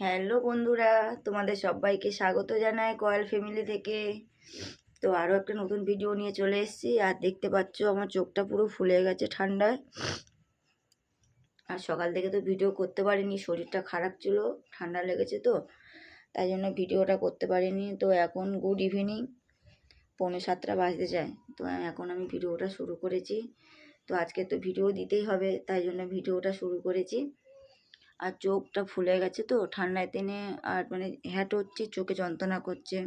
Hello বন্ধুরা, তোমাদের সবাইকে স্বাগত জানাই কয়েল ফ্যামিলি থেকে। তো আরও একটা নতুন ভিডিও নিয়ে চলে এসেছি। আর দেখতে পাচ্ছ, আমার চোখটা পুরো ফুলে গেছে ঠান্ডায়। আর সকাল থেকে তো ভিডিও করতে পারিনি, শরীরটা খারাপ ছিল, ঠান্ডা লেগেছে তো। তাই জন্য ভিডিওটা করতে পারিনি। তো এখন গুড ইভিনিং পৌনে সাতটা বাজতে যায়। তো এখন আমি ভিডিওটা শুরু করেছি। তো আজকে তো ভিডিও দিতেই হবে, তাই জন্য ভিডিওটা শুরু করেছি। আর চোখটা ফুলে গেছে তো ঠান্ডায় দিনে আর মানে হ্যাট হচ্ছে, চোখে যন্ত্রণা করছে।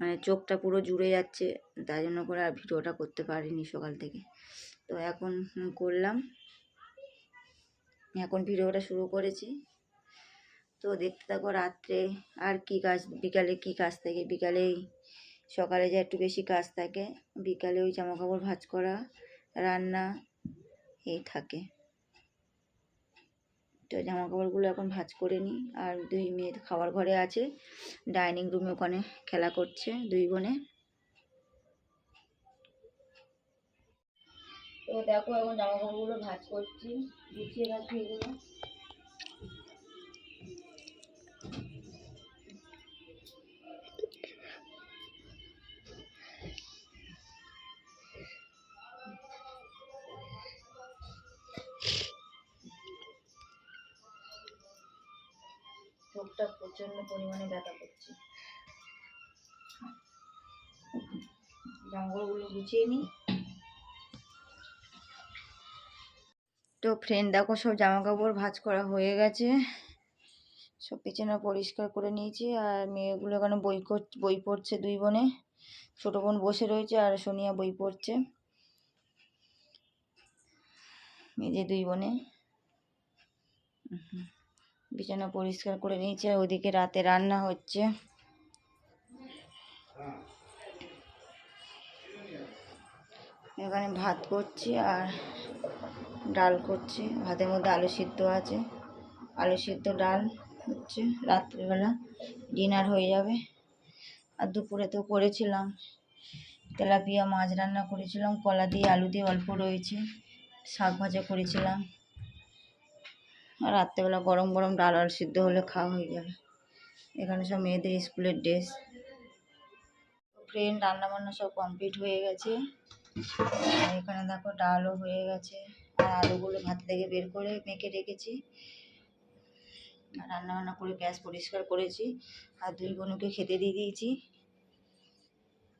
মানে চোখটা পুরো জুড়ে যাচ্ছে, তাই জন্য করে আর ভিডিওটা করতে পারিনি সকাল থেকে। তো এখন করলাম। এখন ভিডিওটা শুরু করেছি। তো দেখতে থাকো রাত্রে আর কি কাজ, বিকালে কি কাজ থাকে? বিকালেই সকালে যে একটু বেশি কাজ থাকে, বিকালে ওই জামা কাপড় ভাঁজ করা, রান্না, এই থাকে। তো জামা কাপড়গুলো এখন ভাজ করে নিই। আর দুই মেয়ে খাওয়ার ঘরে আছে। ডাইনিং রুমে ওখানে খেলা করছে দুই বোনে। তো দেখো এখন জামা কাপড়গুলো ভাজ করছি, গুছিয়ে রাখি এগুলো। চোখটা প্রচণ্ড পরিমাণে ব্যথা করছে। জামাকাপড়গুলো গুছিয়ে নিই। তো ফ্রেন্ড দেখো সব জামা কাপড় ভাঁজ করা হয়ে গেছে। সব পেছনে পরিষ্কার করে নিয়েছি আর মেয়েগুলো এখানে বই বই পড়ছে দুই বোনে। ছোটো বোন বসে রয়েছে আর সোনিয়া বই পড়ছে। এই যে দুই বোনে। হুম। বিছানা পরিষ্কার করে নিয়েছি, আর ওদিকে রাতে রান্না হচ্ছে। এখানে ভাত করছি আর ডাল করছি। ভাতের মধ্যে আলু সিদ্ধ আছে। আলু সিদ্ধ ডাল হচ্ছে রাত্রিবেলা। ডিনার হয়ে যাবে। আর দুপুরে তো করেছিলাম। তেলাপিয়া, মাছ রান্না করেছিলাম। কলা দিয়ে, আলু দিয়ে অল্প রয়েছে। শাক ভাজা করেছিলাম। আর রাত্রেবেলা গরম গরম ডাল আলু সিদ্ধ হলে খাওয়া হয়ে যাবে। এখানে সব মেয়েদের স্কুলের ড্রেস। ফ্রেন্ড রান্না বান্না সব কমপ্লিট হয়ে গেছে। আর এখানে দেখো ডালও হয়ে গেছে। আর আলুগুলো ভাত থেকে বের করে মেখে রেখেছি। আর রান্না বান্না করে গ্যাস পরিষ্কার করেছি। আর দুই বোনকে খেতে দিয়ে দিয়েছি।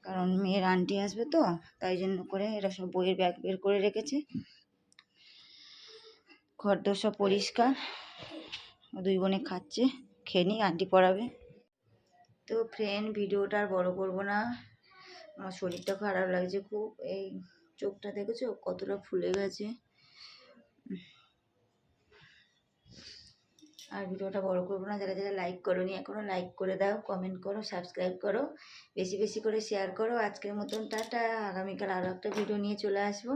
কারণ মেয়ের আন্টি আসবে তো, তাই জন্য করে এরা সব বইয়ের ব্যাগ বের করে রেখেছে। ঘরদোর সব পরিষ্কার। দুই বোনে খাচ্ছে খেয়ে নিই আন্টি পড়াবে। তো ফ্রেন্ড ভিডিওটা আর বড়ো করব না। আমার শরীরটা খারাপ লাগছে খুব। এই চোখটা দেখেছ? কতটা ফুলে গেছে। আর ভিডিওটা বড় করব না। যারা যারা লাইক করো নি এখনও লাইক করে দাও কমেন্ট করো সাবস্ক্রাইব করো। বেশি বেশি করে শেয়ার করো। আজকের মতন টাটা। আগামীকাল আরও একটা ভিডিও নিয়ে চলে আসব।